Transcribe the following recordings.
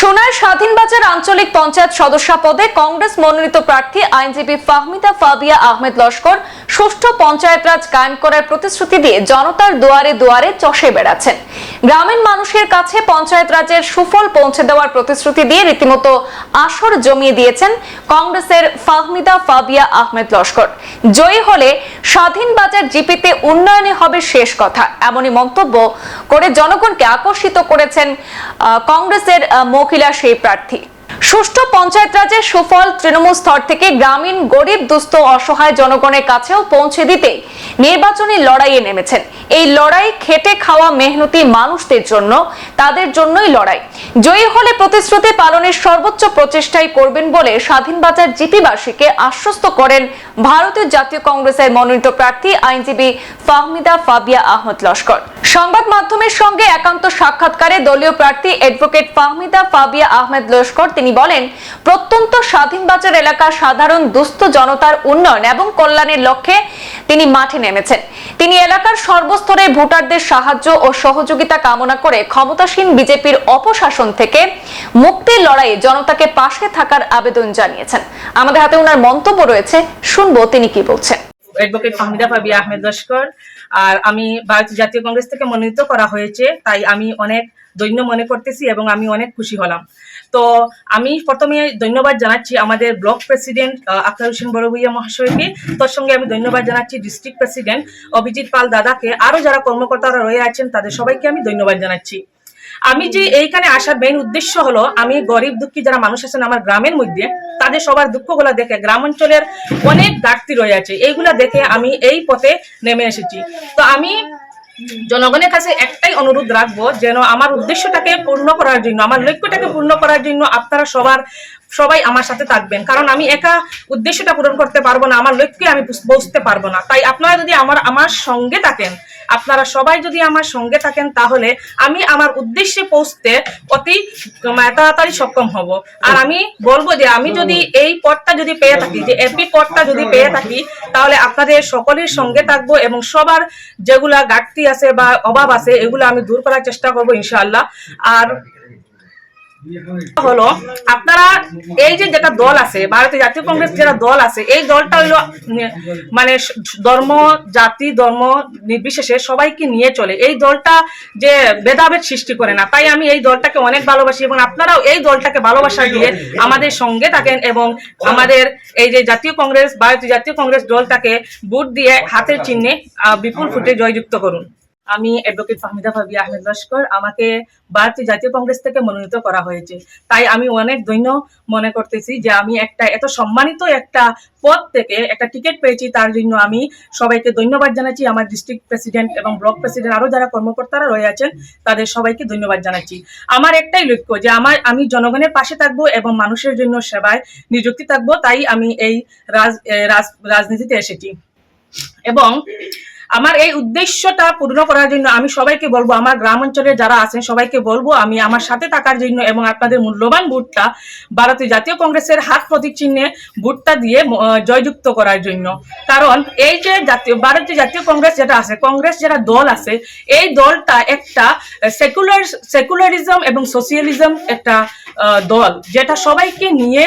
সোনার স্বাধীন বাজার আঞ্চলিক পঞ্চায়েত সদস্য পদে কংগ্রেস মনোনীত প্রার্থী আইনজীবী ফাহমিদা ফাবিয়া আহমেদ লস্কর ষষ্ঠ পঞ্চায়েত রাজ কায়েম করার প্রতিশ্রুতি দিয়ে জনতার দুয়ারে দুয়ারে চষে বেড়াচ্ছেন। গ্রামীণ মানুষের কাছে পঞ্চায়েত রাজের সুফল পৌঁছে দেওয়ার প্রতিশ্রুতি দিয়ে রীতিমতো আসর জমিয়ে দিয়েছেন কংগ্রেসের ফাহমিদা ফাবিয়া আহমেদ লস্কর। জয়ী হলে স্বাধীন বাজার জিপিতে উন্নয়নে হবে শেষ কথা। এমনই মন্তব্য করে জনগণকে আকর্ষিত করেছেন কংগ্রেসের মহিলা সেই প্রার্থী। সুষ্ঠু পঞ্চায়েত রাজের সুফল তৃণমূল স্তর থেকে গ্রামীণ গরিব, দুস্থ, অসহায় জনগণের কাছেও পৌঁছে দিতে নির্বাচনী লড়াইয়ে নেমেছেন। এই লড়াই খেটে খাওয়া মেহনতি মানুষদের জন্য, তাদের জন্যই লড়াই। জয়ী হলে প্রতিশ্রুতি পালনের সর্বোচ্চ প্রচেষ্টাই করবেন বলে স্বাধীনবাজার জিপিবাসীকে আশ্বস্ত করেন ভারতীয় জাতীয় কংগ্রেসের মনোনীত প্রার্থী আইনজীবী ফাহমিদা ফাবিয়া আহমদ লস্কর। সংবাদ মাধ্যমের সঙ্গে একান্ত সাক্ষাৎকারে দলীয় প্রার্থী অ্যাডভোকেট ফাহমিদা ফাবিয়া আহমেদ লস্কর, তিনি বলেন, প্রত্যন্ত স্বাধীনবাজার এলাকার সাধারণ দুস্থ জনতার উন্নয়ন এবং কল্যাণের লক্ষ্যে তিনি মাঠে নেমেছেন। তিনি এলাকার সর্বস্তরের ভোটারদের সাহায্য ও সহযোগিতা কামনা করে ক্ষমতাসীন বিজেপির অপশাসন থেকে মুক্তির লড়াইয়ে জনতাকে পাশে থাকার আবেদন জানিয়েছেন। আমাদের হাতে ওনার মন্তব্য রয়েছে, শুনব তিনি কি বলছেন। অ্যাডভোকেট ফাহমিদা পাবি আহমেদ লস্কর আর আমি ভারতীয় জাতীয় কংগ্রেস থেকে মনোনীত করা হয়েছে, তাই আমি অনেক দৈন্য মনে করতেছি এবং আমি অনেক খুশি হলাম। তো আমি প্রথমে ধন্যবাদ জানাচ্ছি আমাদের ব্লক প্রেসিডেন্ট আক্তার হোসেন বড়ভূইয়া মহাশয়কে। তার সঙ্গে আমি ধন্যবাদ জানাচ্ছি ডিস্ট্রিক্ট প্রেসিডেন্ট অভিজিৎ পাল দাদাকে। আরও যারা কর্মকর্তারা রয়ে আছেন, তাদের সবাইকে আমি ধন্যবাদ জানাচ্ছি। আমি যে এইখানে আসার মেইন উদ্দেশ্য হলো, আমি গরিব দুঃখী যারা মানুষ আছেন আমার গ্রামের মধ্যে, তাদের সবার দুঃখগুলো দেখে গ্রাম অঞ্চলের অনেক ঘাটতি রয়ে আছে, এইগুলা দেখে আমি এই পথে নেমে এসেছি। তো আমি জনগণের কাছে একটাই অনুরোধ রাখব, যেন আমার উদ্দেশ্যটাকে পূর্ণ করার জন্য, আমার লক্ষ্যটাকে পূর্ণ করার জন্য আপনারা সবার সবাই আমার সাথে থাকবেন। কারণ আমি একা উদ্দেশ্যটা পূরণ করতে পারব না, আমার লক্ষ্যে আমি পৌঁছতে পারব না। তাই আপনারা যদি আমার আমার সঙ্গে থাকেন, আপনারা সবাই যদি আমার সঙ্গে থাকেন, তাহলে আমি আমার উদ্দেশ্যে পৌঁছতে অতি তাড়াতাড়ি সক্ষম হব। আর আমি বলব যে আমি যদি এই পথটা যদি পেয়ে থাকি, যে এপি পথটা যদি পেয়ে থাকি, তাহলে আপনাদের সকলের সঙ্গে থাকব এবং সবার যেগুলা ঘাটতি আছে বা অভাব আছে, এগুলো আমি দূর করার চেষ্টা করব ইনশাআল্লাহ। আর হলো, আপনারা এই যে যেটা দল আছে, ভারতীয় জাতীয় কংগ্রেস যেটা দল আছে, এই দলটা হলো মানে ধর্ম, জাতি, ধর্ম নির্বিশেষে সবাইকে নিয়ে চলে। এই দলটা যে ভেদাভেদ সৃষ্টি করে না, তাই আমি এই দলটাকে অনেক ভালোবাসি এবং আপনারাও এই দলটাকে ভালোবাসা দিয়ে আমাদের সঙ্গে থাকেন এবং আমাদের এই যে জাতীয় কংগ্রেস, ভারতীয় জাতীয় কংগ্রেস দলটাকে ভোট দিয়ে হাতের চিহ্নে বিপুল ফুটে জয়যুক্ত করুন। আমি অ্যাডভোকেট ফাহমিদা ভাবি আহমেদ লস্কর। আমাকে ভারতীয় জাতীয় কংগ্রেস থেকে মনোনীত করা হয়েছে। তাই আমি অনেক দৈন্য মনে করতেছি যে আমি একটা এত সম্মানিত একটা পদ থেকে একটা টিকিট পেয়েছি, তার জন্য আমি সবাইকে ধন্যবাদ জানাচ্ছি। আমার ডিস্ট্রিক্ট প্রেসিডেন্ট এবং ব্লক প্রেসিডেন্ট আরও যারা কর্মকর্তারা রয়ে আছেন, তাদের সবাইকে ধন্যবাদ জানাচ্ছি। আমার একটাই লক্ষ্য যে আমার, আমি জনগণের পাশে থাকব এবং মানুষের জন্য সেবায় নিযুক্তি থাকব, তাই আমি এই রাজনীতিতে এসেছি। এবং আমার এই উদ্দেশ্যটা পূর্ণ করার জন্য আমি সবাইকে বলব, আমার গ্রাম অঞ্চলে যারা আছেন সবাইকে বলব, আমি আমার সাথে থাকার জন্য এবং আপনাদের মূল্যবান ভোটটা ভারতীয় জাতীয় কংগ্রেসের হাত প্রতীক চিহ্নে ভোটটা দিয়ে জয়যুক্ত করার জন্য। কারণ এই যে জাতীয়, ভারতীয় জাতীয় কংগ্রেস যেটা আছে, কংগ্রেস যেটা দল আছে, এই দলটা একটা সেকুলার, সেকুলারিজম এবং সোশিয়ালিজম একটা দল, যেটা সবাইকে নিয়ে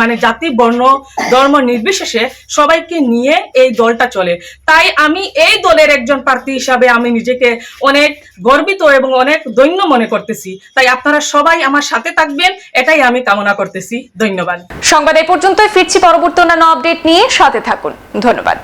মানে জাতি, বর্ণ, ধর্ম নির্বিশেষে সবাইকে নিয়ে এই দলটা চলে। তাই আমি এই দলের একজন প্রার্থী হিসাবে আমি নিজেকে অনেক গর্বিত এবং অনেক দৈন্য মনে করতেছি। তাই আপনারা সবাই আমার সাথে থাকবেন, এটাই আমি কামনা করতেছি। ধন্যবাদ। সংবাদ এ পর্যন্ত ফিরছি পরবর্তী অন্যান্য আপডেট নিয়ে সাথে থাকুন। ধন্যবাদ।